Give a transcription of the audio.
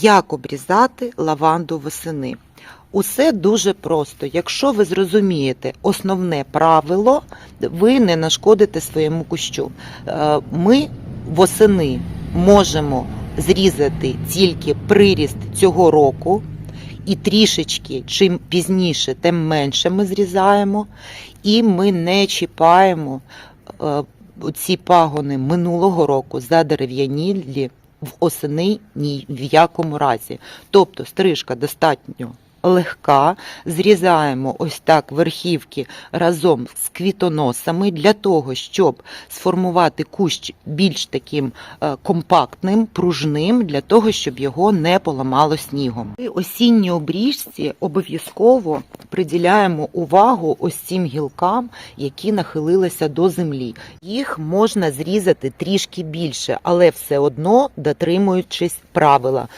Як обрізати лаванду восени? Усе дуже просто. Якщо ви зрозумієте основне правило, ви не нашкодите своєму кущу. Е, Ми восени можемо зрізати тільки приріст цього року, і трішечки, чим пізніше, тим менше ми зрізаємо, і ми не чіпаємо е, ці пагони минулого року за задерев'янілі в осени ні в якому разі. Тобто стрижка достатньо легка, зрізаємо ось так верхівки разом з квітоносами для того, щоб сформувати кущ більш таким е, компактним, пружним, для того, щоб його не поламало снігом. При осінній обріжці обов'язково приділяємо увагу ось цим гілкам, які нахилилися до землі. Їх можна зрізати трішки більше, але все одно дотримуючись правила.